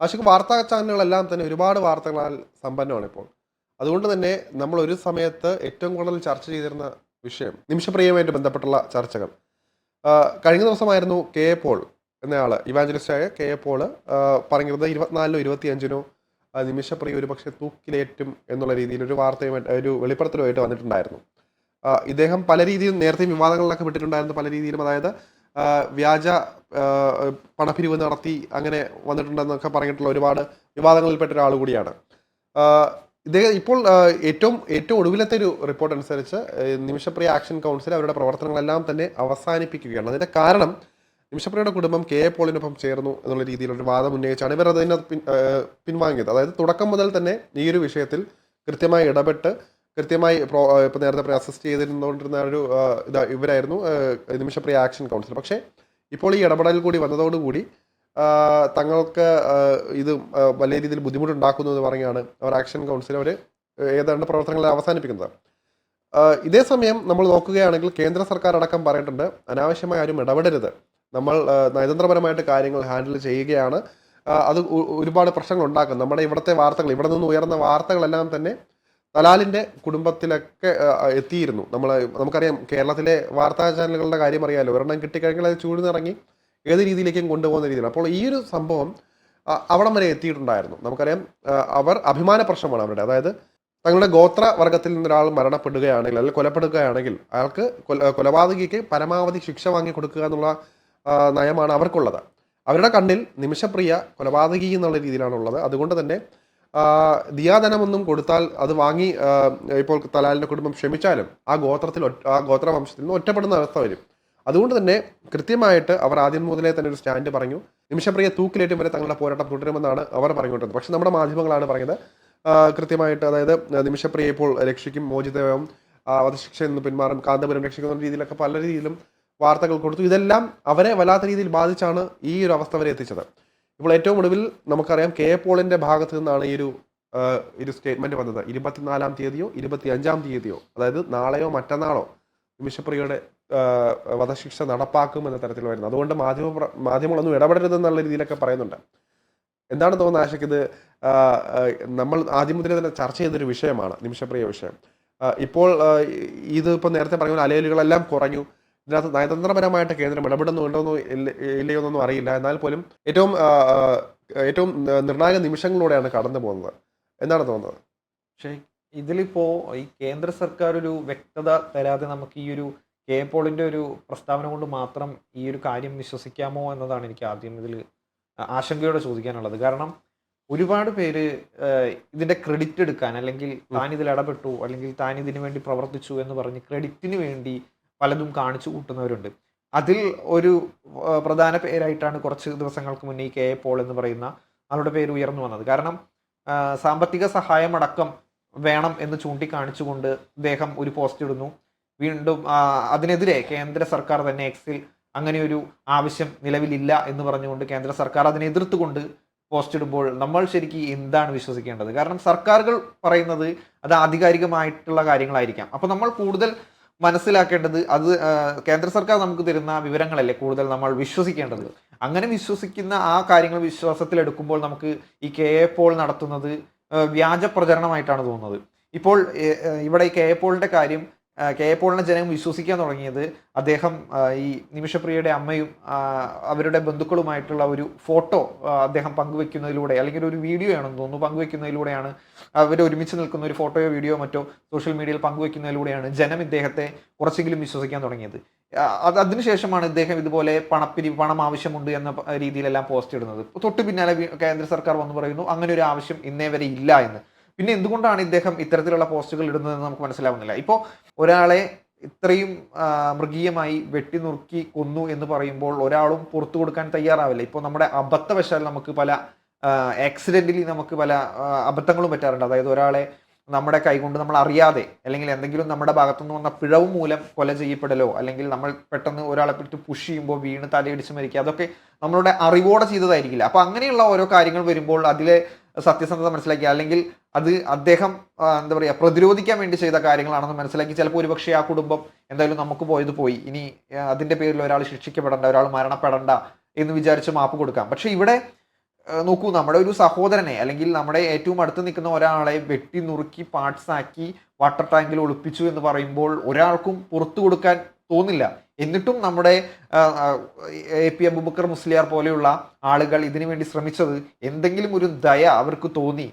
ആശുക്ക് വാർത്താ ചാനലുകളെല്ലാം തന്നെ ഒരുപാട് വാർത്തകളാൽ സമ്പന്നമാണ് ഇപ്പോൾ. അതുകൊണ്ട് തന്നെ നമ്മൾ ഒരു സമയത്ത് ഏറ്റവും കൂടുതൽ ചർച്ച ചെയ്തിരുന്ന വിഷയം നിമിഷപ്രിയമായിട്ട് ബന്ധപ്പെട്ടുള്ള ചർച്ചകൾ. കഴിഞ്ഞ ദിവസമായിരുന്നു കെ എ പോൾ എന്നയാൾ ഇവാഞ്ചലിസ്റ്റായ കെ എ പോൾ പറഞ്ഞിരുന്നത് ഇരുപത്തിനാലിനോ ഇരുപത്തിയഞ്ചിനോ നിമിഷപ്രിയ ഒരു പക്ഷേ തൂക്കിലേറ്റും എന്നുള്ള രീതിയിൽ ഒരു വാർത്തയുമായിട്ട് ഒരു വെളിപ്പെടുത്തലുമായിട്ട് വന്നിട്ടുണ്ടായിരുന്നു. ഇദ്ദേഹം പല രീതിയിൽ നേരത്തെ വിവാദങ്ങളിലൊക്കെ വിട്ടിട്ടുണ്ടായിരുന്നു പല രീതിയിലും. അതായത് വ്യാജ പണപിരിവ് നടത്തി അങ്ങനെ വന്നിട്ടുണ്ടെന്നൊക്കെ പറഞ്ഞിട്ടുള്ള ഒരുപാട് വിവാദങ്ങളിൽപ്പെട്ട ഒരാൾ കൂടിയാണ്. ഇദ്ദേഹം ഇപ്പോൾ ഏറ്റവും ഏറ്റവും ഒടുവിലത്തെ ഒരു റിപ്പോർട്ട് അനുസരിച്ച് നിമിഷപ്രിയ ആക്ഷൻ കൗൺസിൽ അവരുടെ പ്രവർത്തനങ്ങളെല്ലാം തന്നെ അവസാനിപ്പിക്കുകയാണ്. അതിന്റെ കാരണം നിമിഷപ്രിയയുടെ കുടുംബം കെ എ പോളിനൊപ്പം ചേർന്നു എന്നുള്ള രീതിയിലൊരു വാദം ഉന്നയിച്ചാണ് ഇവർ അതിനെ പിൻ പിൻവാങ്ങിയത്. അതായത് തുടക്കം മുതൽ തന്നെ ഈ ഒരു വിഷയത്തിൽ കൃത്യമായി ഇടപെട്ട് കൃത്യമായി ഇപ്പോൾ നേരത്തെ അസിസ്റ്റ് ചെയ്തിരുന്നുകൊണ്ടിരുന്ന ഒരു ഇതാ ഇവരായിരുന്നു നിമിഷപ്രിയ ആക്ഷൻ കൗൺസിൽ പക്ഷേ ഇപ്പോൾ ഈ ഇടപെടൽ കൂടി വന്നതോടുകൂടി തങ്ങൾക്ക് ഇത് വലിയ രീതിയിൽ ബുദ്ധിമുട്ടുണ്ടാക്കുന്നു എന്ന് പറഞ്ഞാണ് അവർ ആക്ഷൻ കൗൺസിൽ അവർ ഏതാണ്ട് പ്രവർത്തനങ്ങളെ അവസാനിപ്പിക്കുന്നത്. ഇതേ സമയം നമ്മൾ നോക്കുകയാണെങ്കിൽ കേന്ദ്ര സർക്കാർ അടക്കം പറഞ്ഞിട്ടുണ്ട് അനാവശ്യമായി ആരും ഇടപെടരുത്. നമ്മൾ നയതന്ത്രപരമായിട്ട് കാര്യങ്ങൾ ഹാൻഡിൽ ചെയ്യുകയാണ്. അത് ഒരുപാട് പ്രശ്നങ്ങൾ ഉണ്ടാക്കും നമ്മുടെ ഇവിടുത്തെ വാർത്തകൾ ഇവിടെ നിന്ന് ഉയർന്ന വാർത്തകളെല്ലാം തന്നെ തലാലിന്റെ കുടുംബത്തിലൊക്കെ എത്തിയിരുന്നു. നമ്മൾ നമുക്കറിയാം കേരളത്തിലെ വാർത്താ ചാനലുകളുടെ കാര്യം അറിയാമല്ലോ ഒരെണ്ണം കിട്ടിക്കഴിഞ്ഞാൽ അത് ചൂഴ്ന്നിറങ്ങി ഏത് രീതിയിലേക്കും കൊണ്ടുപോകുന്ന രീതിയിൽ അപ്പോൾ ഈ ഒരു സംഭവം അവിടം വരെ എത്തിയിട്ടുണ്ടായിരുന്നു. നമുക്കറിയാം അവർ അഭിമാന പ്രശ്നമാണ് അവരുടെ. അതായത് തങ്ങളുടെ ഗോത്ര വർഗത്തിൽ നിന്നൊരാൾ മരണപ്പെടുകയാണെങ്കിൽ അല്ലെങ്കിൽ കൊലപ്പെടുകയാണെങ്കിൽ അയാൾക്ക് കൊല കൊലപാതകിക്ക് പരമാവധി ശിക്ഷ വാങ്ങി കൊടുക്കുക എന്നുള്ള നയമാണ് അവർക്കുള്ളത്. അവരുടെ കണ്ണിൽ നിമിഷപ്രിയ കൊലപാതകി എന്നുള്ള രീതിയിലാണുള്ളത്. അതുകൊണ്ട് തന്നെ ദിയാധനമൊന്നും കൊടുത്താൽ അത് വാങ്ങി ഇപ്പോൾ തലാലിന്റെ കുടുംബം ക്ഷമിച്ചാലും ആ ഗോത്രത്തിൽ ആ ഗോത്ര വംശത്തിൽ നിന്ന് ഒറ്റപ്പെടുന്ന അവസ്ഥ വരും. അതുകൊണ്ട് തന്നെ കൃത്യമായിട്ട് അവർ ആദ്യം മുതലേ തന്നെ ഒരു സ്റ്റാൻഡ് പറഞ്ഞു. നിമിഷപ്രിയ തൂക്കിലേറ്റും വരെ തങ്ങളുടെ പോരാട്ടം തുടരുമെന്നാണ് അവർ പറഞ്ഞുകൊണ്ടിരുന്നത്. പക്ഷെ നമ്മുടെ മാധ്യമങ്ങളാണ് പറയുന്നത്. കൃത്യമായിട്ട് അതായത് നിമിഷപ്രിയ ഇപ്പോൾ രക്ഷിക്കും മോചിതവും വധശിക്ഷയിൽ നിന്ന് പിന്മാറും കാന്തപുരം രക്ഷിക്കുന്ന രീതിയിലൊക്കെ പല രീതിയിലും വാർത്തകൾ കൊടുത്തു. ഇതെല്ലാം അവരെ വല്ലാത്ത രീതിയിൽ ബാധിച്ചാണ് ഈ ഒരു അവസ്ഥ വരെ എത്തിച്ചത്. ഇപ്പോൾ ഏറ്റവും ഒടുവിൽ നമുക്കറിയാം കെ പോളിന്റെ ഭാഗത്ത് നിന്നാണ് ഈ ഒരു ഒരു സ്റ്റേറ്റ്മെന്റ് വന്നത്. ഇരുപത്തിനാലാം തീയതിയോ ഇരുപത്തി അഞ്ചാം തീയതിയോ അതായത് നാളെയോ മറ്റന്നാളോ നിമിഷപ്രിയയുടെ വധശിക്ഷ നടപ്പാക്കും എന്ന തരത്തിൽ വരുന്നത് അതുകൊണ്ട് മാധ്യമ മാധ്യമങ്ങളൊന്നും ഇടപെടരുതെന്നുള്ള രീതിയിലൊക്കെ പറയുന്നുണ്ട്. എന്താണ് തോന്നുന്നത് ആശയ്ക്ക് ഇത്? നമ്മൾ ആദ്യം മുതലേ തന്നെ ചർച്ച ചെയ്തൊരു വിഷയമാണ് നിമിഷപ്രിയ വിഷയം. ഇപ്പോൾ ഇത് ഇപ്പോൾ നേരത്തെ പറഞ്ഞ അലയലുകളെല്ലാം കുറഞ്ഞു. ഇതിനകത്ത് നയതന്ത്രപരമായിട്ട് കേന്ദ്രം ഇടപെടുന്നുണ്ടോന്നോ ഇല്ല- ഇല്ലയോ എന്നൊന്നും അറിയില്ല. എന്നാൽ പോലും ഏറ്റവും ഏറ്റവും നിർണായക നിമിഷങ്ങളിലൂടെയാണ് കടന്നു പോകുന്നത്. എന്താണ് തോന്നുന്നത്? പക്ഷേ ഇതിലിപ്പോ ഈ കേന്ദ്ര സർക്കാർ ഒരു വ്യക്തത തരാതെ നമുക്ക് ഈ ഒരു കെ പോളിന്റെ ഒരു പ്രസ്താവന കൊണ്ട് മാത്രം ഈ ഒരു കാര്യം വിശ്വസിക്കാമോ എന്നതാണ് എനിക്ക് ആദ്യം ഇതിൽ ആശങ്കയോടെ ചോദിക്കാനുള്ളത്. കാരണം ഒരുപാട് പേര് ഇതിന്റെ ഇതിന്റെ ക്രെഡിറ്റ് എടുക്കാൻ അല്ലെങ്കിൽ താൻ ഇതിൽ ഇടപെട്ടു അല്ലെങ്കിൽ താൻ ഇതിനു വേണ്ടി പ്രവർത്തിച്ചു എന്ന് പറഞ്ഞ് ക്രെഡിറ്റിന് വേണ്ടി പലതും കാണിച്ചു കൂട്ടുന്നവരുണ്ട്. അതിൽ ഒരു പ്രധാന പേരായിട്ടാണ് കുറച്ച് ദിവസങ്ങൾക്ക് മുന്നേ കെ പോൾ എന്ന് പറയുന്ന ആളുടെ പേര് ഉയർന്നു വന്നത്. കാരണം സാമ്പത്തിക സഹായമടക്കം വേണം എന്ന് ചൂണ്ടിക്കാണിച്ചുകൊണ്ട് അദ്ദേഹം ഒരു പോസ്റ്റ് ഇടുന്നു. വീണ്ടും അതിനെതിരെ കേന്ദ്ര സർക്കാർ തന്നെ എക്സിൽ അങ്ങനെ ഒരു ആവശ്യം നിലവിലില്ല എന്ന് പറഞ്ഞുകൊണ്ട് കേന്ദ്ര സർക്കാർ അതിനെ എതിർത്തുകൊണ്ട് പോസ്റ്റ് ഇടുമ്പോൾ നമ്മൾ ശരിക്കും എന്താണ് വിശ്വസിക്കേണ്ടത്? കാരണം സർക്കാരുകൾ പറയുന്നത് അത് ആധികാരികമായിട്ടുള്ള കാര്യങ്ങളായിരിക്കാം. അപ്പൊ നമ്മൾ കൂടുതൽ മനസ്സിലാക്കേണ്ടത് അത് കേന്ദ്ര സർക്കാർ നമുക്ക് തരുന്ന വിവരങ്ങളല്ലേ കൂടുതൽ നമ്മൾ വിശ്വസിക്കേണ്ടത്. അങ്ങനെ വിശ്വസിക്കുന്ന ആ കാര്യങ്ങൾ വിശ്വാസത്തിൽ എടുക്കുമ്പോൾ നമുക്ക് ഈ കെ എ പോൾ നടത്തുന്നത് വ്യാജ പ്രചരണമായിട്ടാണ് തോന്നുന്നത്. ഇപ്പോൾ ഇവിടെ ഈ കെ എ പോളിന്റെ കാര്യം കെ എ പോളിനെ ജനം വിശ്വസിക്കാൻ തുടങ്ങിയത് അദ്ദേഹം ഈ നിമിഷപ്രിയയുടെ അമ്മയും അവരുടെ ബന്ധുക്കളുമായിട്ടുള്ള ഒരു ഫോട്ടോ അദ്ദേഹം പങ്കുവെക്കുന്നതിലൂടെ അല്ലെങ്കിൽ ഒരു വീഡിയോ ആണെന്ന് തോന്നുന്നു പങ്കുവെക്കുന്നതിലൂടെയാണ് അവർ ഒരുമിച്ച് നിൽക്കുന്ന ഒരു ഫോട്ടോയോ വീഡിയോ മറ്റോ സോഷ്യൽ മീഡിയയിൽ പങ്കുവെക്കുന്നതിലൂടെയാണ് ജനം ഇദ്ദേഹത്തെ കുറച്ചെങ്കിലും വിശ്വസിക്കാൻ തുടങ്ങിയത്. അത് അതിനുശേഷമാണ് ഇദ്ദേഹം ഇതുപോലെ പണപ്പിരി പണം ആവശ്യമുണ്ട് എന്ന രീതിയിലെല്ലാം പോസ്റ്റ് ഇടുന്നത്. തൊട്ട് പിന്നാലെ കേന്ദ്ര സർക്കാർ വന്ന് പറയുന്നു അങ്ങനെ ഒരു ആവശ്യം ഇന്നേ വരെ ഇല്ല എന്ന്. പിന്നെ എന്തുകൊണ്ടാണ് ഇദ്ദേഹം ഇത്തരത്തിലുള്ള പോസ്റ്റുകൾ ഇടുന്നതെന്ന് നമുക്ക് മനസ്സിലാവുന്നില്ല. ഇപ്പോൾ ഒരാളെ ഇത്രയും മൃഗീയമായി വെട്ടി നുറുക്കി കൊന്നു എന്ന് പറയുമ്പോൾ ഒരാളും പുറത്തു കൊടുക്കാൻ തയ്യാറാവില്ല. ഇപ്പോൾ നമ്മുടെ അബദ്ധവശാൽ നമുക്ക് പല ആക്സിഡന്റലി നമുക്ക് പല അബദ്ധങ്ങളും പറ്റാറുണ്ട്. അതായത് ഒരാളെ നമ്മുടെ കൈകൊണ്ട് നമ്മൾ അറിയാതെ അല്ലെങ്കിൽ എന്തെങ്കിലും നമ്മുടെ ഭാഗത്തുനിന്ന് വന്ന പിഴവ് മൂലം കൊല ചെയ്യപ്പെടലോ അല്ലെങ്കിൽ നമ്മൾ പെട്ടെന്ന് ഒരാളെ പിടിച്ച് പുഷ് ചെയ്യുമ്പോൾ വീണ് തലയിടിച്ച് മരിക്കുക അതൊക്കെ നമ്മളുടെ അറിവോടെ ചെയ്തതായിരിക്കില്ല. അപ്പോൾ അങ്ങനെയുള്ള ഓരോ കാര്യങ്ങൾ വരുമ്പോൾ അതിലെ സത്യസന്ധത മനസ്സിലാക്കി അല്ലെങ്കിൽ അത് അദ്ദേഹം എന്താ പറയുക പ്രതിരോധിക്കാൻ വേണ്ടി ചെയ്ത കാര്യങ്ങളാണെന്ന് മനസ്സിലാക്കി ചിലപ്പോൾ ഒരുപക്ഷെ ആ കുടുംബം എന്തായാലും നമുക്ക് പോയത് പോയി. ഇനി അതിന്റെ പേരിൽ ഒരാൾ ശിക്ഷിക്കപ്പെടേണ്ട ഒരാൾ മരണപ്പെടേണ്ട എന്ന് വിചാരിച്ച് മാപ്പ് കൊടുക്കാം. പക്ഷേ ഇവിടെ നോക്കൂ നമ്മുടെ ഒരു സഹോദരനെ അല്ലെങ്കിൽ നമ്മുടെ ഏറ്റവും അടുത്ത് നിൽക്കുന്ന ഒരാളെ വെട്ടി നുറുക്കി പാർട്സ് ആക്കി വാട്ടർ ടാങ്കിൽ ഒളിപ്പിച്ചു എന്ന് പറയുമ്പോൾ ഒരാൾക്കും പുറത്തു കൊടുക്കാൻ തോന്നില്ല. എന്നിട്ടും നമ്മുടെ എ പി അബുബക്കർ മുസ്ലിയാർ പോലെയുള്ള ആളുകൾ ഇതിനു വേണ്ടി ശ്രമിച്ചത് എന്തെങ്കിലും ഒരു ദയ അവർക്ക് തോന്നി.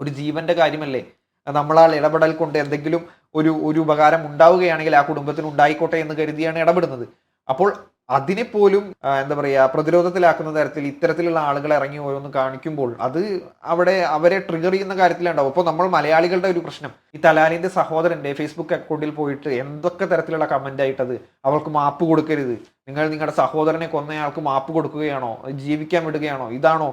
ഒരു ജീവന്റെ കാര്യമല്ലേ? നമ്മളാൽ ഇടപെടൽ കൊണ്ട് എന്തെങ്കിലും ഒരു ഒരു ഉപകാരം ഉണ്ടാവുകയാണെങ്കിൽ ആ കുടുംബത്തിന് ഉണ്ടായിക്കോട്ടെ എന്ന് കരുതിയാണ് ഇടപെടുന്നത്. അപ്പോൾ അതിനെ പോലും എന്താ പറയുക പ്രതിരോധത്തിലാക്കുന്ന തരത്തിൽ ഇത്തരത്തിലുള്ള ആളുകൾ ഇറങ്ങി ഓരോന്ന് കാണിക്കുമ്പോൾ അത് അവിടെ അവരെ ട്രിഗർ ചെയ്യുന്ന കാര്യത്തിലുണ്ടാവും. അപ്പോൾ നമ്മൾ മലയാളികളുടെ ഒരു പ്രശ്നം. ഈ തലാലിന്റെ സഹോദരന്റെ ഫേസ്ബുക്ക് അക്കൗണ്ടിൽ പോയിട്ട് എന്തൊക്കെ തരത്തിലുള്ള കമന്റ് ആയിട്ടത്? അവൾക്ക് മാപ്പ് കൊടുക്കരുത്. നിങ്ങൾ നിങ്ങളുടെ സഹോദരനെ കൊന്നയാൾക്ക് മാപ്പ് കൊടുക്കുകയാണോ? ജീവിക്കാൻ വിടുകയാണോ? ഇതാണോ?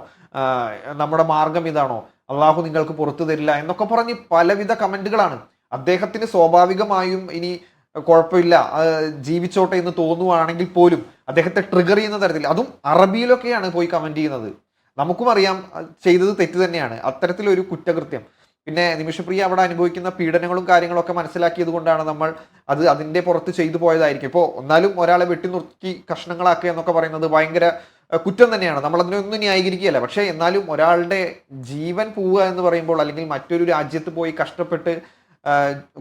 നമ്മുടെ മാർഗം ഇതാണോ? അള്ളാഹു നിങ്ങൾക്ക് പുറത്തു തരില്ല എന്നൊക്കെ പറഞ്ഞ് പലവിധ കമന്റുകളാണ് അദ്ദേഹത്തിന് സ്വാഭാവികമായും ഇനി കുഴപ്പമില്ല. ജീവിച്ചോട്ടെ എന്ന് തോന്നുവാണെങ്കിൽ പോലും അദ്ദേഹത്തെ ട്രിഗർ ചെയ്യുന്ന തരത്തിൽ അതും അറബിയിലൊക്കെയാണ് പോയി കമന്റ് ചെയ്യുന്നത്. നമുക്കും അറിയാം ചെയ്തത് തെറ്റ് തന്നെയാണ്. അത്തരത്തിലൊരു കുറ്റകൃത്യം. പിന്നെ നിമിഷപ്രിയ അവിടെ അനുഭവിക്കുന്ന പീഡനങ്ങളും കാര്യങ്ങളൊക്കെ മനസ്സിലാക്കിയത് കൊണ്ടാണ് നമ്മൾ അത് അതിന്റെ പുറത്ത് ചെയ്തു പോയതായിരിക്കും. ഇപ്പോൾ എന്നാലും ഒരാളെ വെട്ടി നുറുക്കി കഷ്ണങ്ങളാക്കുക എന്നൊക്കെ പറയുന്നത് ഭയങ്കര കുറ്റം തന്നെയാണ്. നമ്മൾ അതിനൊന്നും ന്യായീകരിക്കുകയല്ല. പക്ഷേ എന്നാലും ഒരാളുടെ ജീവൻ പോവുക എന്ന് പറയുമ്പോൾ അല്ലെങ്കിൽ മറ്റൊരു രാജ്യത്ത് പോയി കഷ്ടപ്പെട്ട്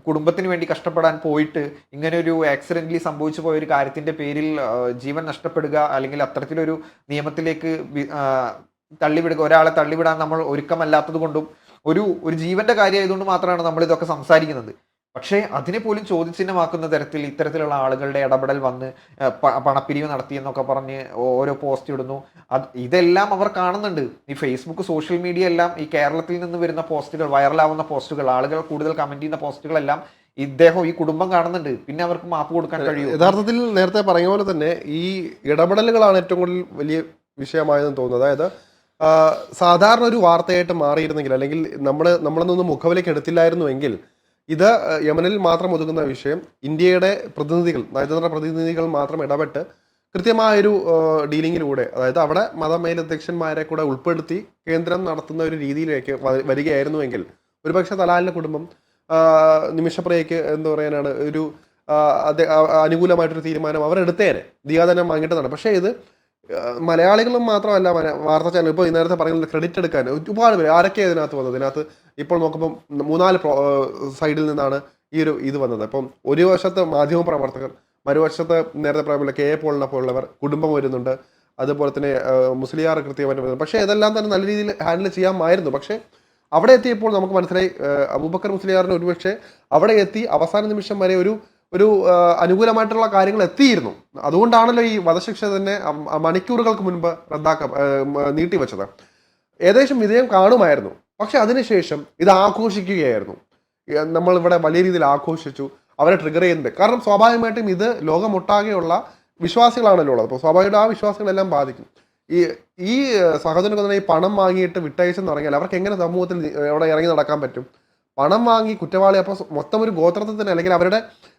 കുടുംബത്തിന് വേണ്ടി കഷ്ടപ്പെടാൻ പോയിട്ട് ഇങ്ങനെ ഒരു ആക്സിഡന്റലി സംഭവിച്ചു പോയ ഒരു കാര്യത്തിന്റെ പേരിൽ ജീവൻ നഷ്ടപ്പെടുക അല്ലെങ്കിൽ അത്തരത്തിലൊരു നിയമത്തിലേക്ക് തള്ളിവിടുക ഒരാളെ തള്ളിവിടാൻ നമ്മൾ ഒരുക്കമല്ലാത്തത് കൊണ്ടും ഒരു ഒരു ജീവന്റെ കാര്യമായതുകൊണ്ട് മാത്രമാണ് നമ്മൾ ഇതൊക്കെ സംസാരിക്കുന്നത്. പക്ഷേ അതിനെ പോലും ചോദ്യചിഹ്നമാക്കുന്ന തരത്തിൽ ഇത്തരത്തിലുള്ള ആളുകളുടെ ഇടപെടൽ വന്ന് പണപ്പിരിവ് നടത്തി എന്നൊക്കെ പറഞ്ഞ് ഓരോ പോസ്റ്റ് ഇടുന്നു. അത് ഇതെല്ലാം അവർ കാണുന്നുണ്ട്. ഈ ഫേസ്ബുക്ക് സോഷ്യൽ മീഡിയ എല്ലാം ഈ കേരളത്തിൽ നിന്ന് വരുന്ന പോസ്റ്റുകൾ വൈറലാവുന്ന പോസ്റ്റുകൾ ആളുകൾ കൂടുതൽ കമന്റ് ചെയ്യുന്ന പോസ്റ്റുകളെല്ലാം ഇദ്ദേഹം ഈ കുടുംബം കാണുന്നുണ്ട്. പിന്നെ അവർക്ക് മാപ്പ് കൊടുക്കാൻ കഴിയും യഥാർത്ഥത്തിൽ നേരത്തെ പറഞ്ഞ പോലെ തന്നെ ഈ ഇടപെടലുകളാണ് ഏറ്റവും കൂടുതൽ വലിയ വിഷയമായതെന്ന് തോന്നുന്നത്. അതായത് സാധാരണ ഒരു വാർത്തയായിട്ട് മാറിയിരുന്നെങ്കിൽ അല്ലെങ്കിൽ നമ്മൾ നമ്മളൊന്നും മുഖവിലേക്ക് എടുത്തില്ലായിരുന്നുവെങ്കിൽ ഇത് യമനിൽ മാത്രം ഒതുങ്ങുന്ന വിഷയം ഇന്ത്യയുടെ പ്രതിനിധികൾ നയതന്ത്ര പ്രതിനിധികൾ മാത്രം ഇടപെട്ട് കൃത്യമായൊരു ഡീലിങ്ങിലൂടെ അതായത് അവിടെ മതമേലധ്യക്ഷന്മാരെ കൂടെ ഉൾപ്പെടുത്തി കേന്ദ്രം നടത്തുന്ന ഒരു രീതിയിലേക്ക് വരികയായിരുന്നുവെങ്കിൽ ഒരുപക്ഷെ തലാലിന്റെ കുടുംബം ആ, എന്ന് പറയാനാണ് ഒരു അനുകൂലമായിട്ടൊരു തീരുമാനം അവരെടുത്തേനെ ദിയാദനം വാങ്ങിയിട്ടതാണ്. പക്ഷേ ഇത് മലയാളികളും മാത്രമല്ല വാർത്താ ചാനൽ ഇപ്പോൾ നേരത്തെ പറയുന്നത് ക്രെഡിറ്റ് എടുക്കാൻ. ഒരുപാട് പേര്. ആരൊക്കെയാണ് ഇതിനകത്ത് വന്നത്? ഇതിനകത്ത് ഇപ്പോൾ നോക്കുമ്പോൾ മൂന്നാൽ സൈഡിൽ നിന്നാണ് ഈ ഒരു ഇത് വന്നത്. അപ്പം ഒരു വശത്ത് മാധ്യമ പ്രവർത്തകർ മറുവശത്ത് നേരത്തെ പറയുമ്പോൾ കെ എ പോളിനെ പോലുള്ളവർ കുടുംബം വരുന്നുണ്ട്. അതുപോലെ തന്നെ മുസ്ലിയാർ കൃത്യമായിട്ട് വരുന്നുണ്ട്. പക്ഷേ ഇതെല്ലാം തന്നെ നല്ല രീതിയിൽ ഹാൻഡിൽ ചെയ്യാമായിരുന്നു. പക്ഷേ അവിടെ എത്തിയപ്പോൾ നമുക്ക് മനസ്സിലായി അബൂബക്കർ മുസ്ലിയാറിന് ഒരുപക്ഷെ അവിടെ എത്തി അവസാന നിമിഷം വരെ ഒരു ഒരു അനുകൂലമായിട്ടുള്ള കാര്യങ്ങൾ എത്തിയിരുന്നു. അതുകൊണ്ടാണല്ലോ ഈ വധശിക്ഷ തന്നെ മണിക്കൂറുകൾക്ക് മുൻപ് റദ്ദാക്ക നീട്ടിവെച്ചത്. ഏകദേശം വിജയം കാണുമായിരുന്നു. പക്ഷെ അതിനുശേഷം ഇത് ആഘോഷിക്കുകയായിരുന്നു. നമ്മൾ ഇവിടെ വലിയ രീതിയിൽ ആഘോഷിച്ചു അവരെ ട്രിഗർ ചെയ്യുന്നുണ്ട്. കാരണം സ്വാഭാവികമായിട്ടും ഇത് ലോകമൊട്ടാകെയുള്ള വിശ്വാസികളാണല്ലോ ഉള്ളത്. അപ്പോൾ സ്വാഭാവികമായിട്ടും ആ വിശ്വാസികളെല്ലാം ബാധിക്കും. ഈ ഈ സഹോദരനൊക്കെ തന്നെ ഈ പണം വാങ്ങിയിട്ട് വിട്ടയച്ചെന്ന് പറഞ്ഞാൽ അവർക്ക് എങ്ങനെ സമൂഹത്തിൽ അവിടെ ഇറങ്ങി നടക്കാൻ പറ്റും? പണം വാങ്ങി കുറ്റവാളി അപ്പോൾ മൊത്തം ഒരു ഗോത്രത്തിൽ തന്നെ അല്ലെങ്കിൽ അവരുടെ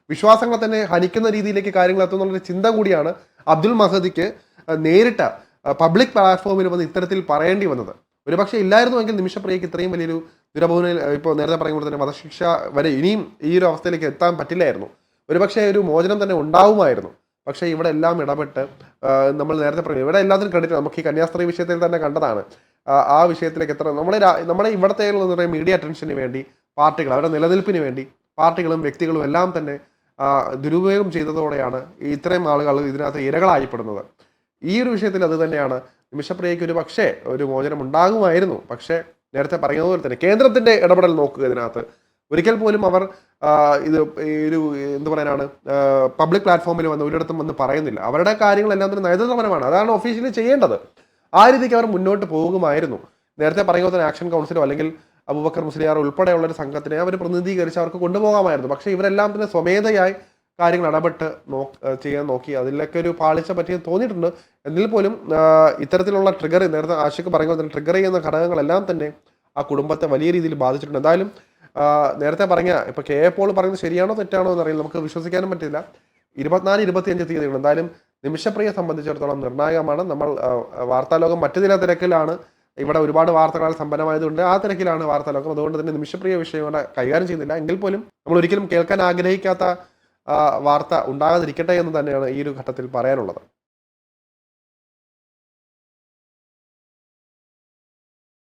വിശ്വാസങ്ങളെ തന്നെ ഹനിക്കുന്ന രീതിയിലേക്ക് കാര്യങ്ങൾ എത്തുന്നുള്ളൊരു ചിന്ത കൂടിയാണ് അബ്ദുൽ മഹദിക്ക് നേരിട്ട് പബ്ലിക് പ്ലാറ്റ്ഫോമിൽ വന്ന് ഇത്തരത്തിൽ പറയേണ്ടി വന്നത്. ഒരുപക്ഷെ ഇല്ലായിരുന്നുവെങ്കിൽ നിമിഷപ്രിയക്ക് ഇത്രയും വലിയൊരു ദുരഭവന ഇപ്പോൾ നേരത്തെ പറയുമ്പോൾ തന്നെ വധശിക്ഷ വരെ ഇനിയും ഈ ഒരു അവസ്ഥയിലേക്ക് എത്താൻ പറ്റില്ലായിരുന്നു. ഒരുപക്ഷെ ഒരു മോചനം തന്നെ ഉണ്ടാവുമായിരുന്നു. പക്ഷേ ഇവിടെ എല്ലാം ഇടപെട്ട് നമ്മൾ നേരത്തെ പറഞ്ഞു ഇവിടെ എല്ലാത്തിനും ക്രെഡിറ്റ് നമുക്ക് ഈ കന്യാസ്ത്രീ വിഷയത്തിൽ തന്നെ കണ്ടതാണ്. ആ, വിഷയത്തിലേക്ക് എത്ര നമ്മുടെ നമ്മുടെ ഇവിടത്തെ മീഡിയ അറ്റൻഷന് വേണ്ടി പാർട്ടികൾ അവരുടെ നിലനിൽപ്പിന് വേണ്ടി പാർട്ടികളും വ്യക്തികളും എല്ലാം തന്നെ ദുരുപയോഗം ചെയ്തതോടെയാണ് ഇത്രയും ആളുകൾ ഇതിനകത്ത് ഇരകളായിപ്പെടുന്നത്. ഈ ഒരു വിഷയത്തിൽ അത് തന്നെയാണ്. നിമിഷപ്രിയയ്ക്ക് ഒരു പക്ഷേ ഒരു മോചനം ഉണ്ടാകുമായിരുന്നു. പക്ഷേ നേരത്തെ പറയുന്നത് പോലെ തന്നെ കേന്ദ്രത്തിന്റെ ഇടപെടൽ നോക്കുക ഇതിനകത്ത്. ഒരിക്കൽ പോലും അവർ ഇത് ഒരു എന്ത് പറയാനാണ് പബ്ലിക് പ്ലാറ്റ്ഫോമിൽ വന്ന് ഒരിടത്തും വന്ന് പറയുന്നില്ല. അവരുടെ കാര്യങ്ങളെല്ലാം തന്നെ നയതന്ത്രപരമാണ്. അതാണ് ഒഫീഷ്യലി ചെയ്യേണ്ടത്. ആ രീതിക്ക് അവർ മുന്നോട്ട് പോകുമായിരുന്നു. നേരത്തെ പറയുമ്പോൾ തന്നെ ആക്ഷൻ കൗൺസിലോ അല്ലെങ്കിൽ അബൂബക്കർ മുസ്ലിയാർ ഉൾപ്പെടെയുള്ള ഒരു സംഘത്തിനെ അവർ പ്രതിനിധീകരിച്ച് അവർക്ക് കൊണ്ടുപോകാമായിരുന്നു. പക്ഷേ ഇവരെല്ലാം തന്നെ സ്വമേധയായി കാര്യങ്ങൾ ഇടപെട്ട് നോ ചെയ്യാൻ നോക്കി. അതിലൊക്കെ ഒരു പാളിച്ച പറ്റി തോന്നിയിട്ടുണ്ട്. എന്നിൽ പോലും ഇത്തരത്തിലുള്ള ട്രിഗർ നേരത്തെ ആശയ്ക്ക് പറയുമ്പോൾ തന്നെ ട്രിഗർ ചെയ്യുന്ന ഘടകങ്ങളെല്ലാം തന്നെ ആ കുടുംബത്തെ വലിയ രീതിയിൽ ബാധിച്ചിട്ടുണ്ട്. എന്തായാലും നേരത്തെ പറഞ്ഞ ഇപ്പൊ കെ എ പോൾ പറയുന്നത് ശരിയാണോ തെറ്റാണോ എന്നറിയില്ല. നമുക്ക് വിശ്വസിക്കാനും പറ്റില്ല. ഇരുപത്തിനാല് ഇരുപത്തിയഞ്ച് തീയതികൾ. എന്തായാലും നിമിഷപ്രിയെ സംബന്ധിച്ചിടത്തോളം നിർണായകമാണ്. നമ്മൾ വാർത്താലോകം മറ്റു ചില തിരക്കിലാണ്. ഇവിടെ ഒരുപാട് വാർത്തകളാൽ സമ്പന്നമായതുകൊണ്ട് ആ തിരക്കിലാണ് വാർത്താലോകം അതുകൊണ്ട് തന്നെ നിമിഷപ്രിയ വിഷയം ഇവിടെ കൈകാര്യം ചെയ്യുന്നില്ല. എങ്കിൽ പോലും നമ്മൾ ഒരിക്കലും കേൾക്കാൻ ആഗ്രഹിക്കാത്ത വാർത്ത ഉണ്ടാകാതിരിക്കട്ടെ എന്ന് തന്നെയാണ് ഈ ഒരു ഘട്ടത്തിൽ പറയാനുള്ളത്.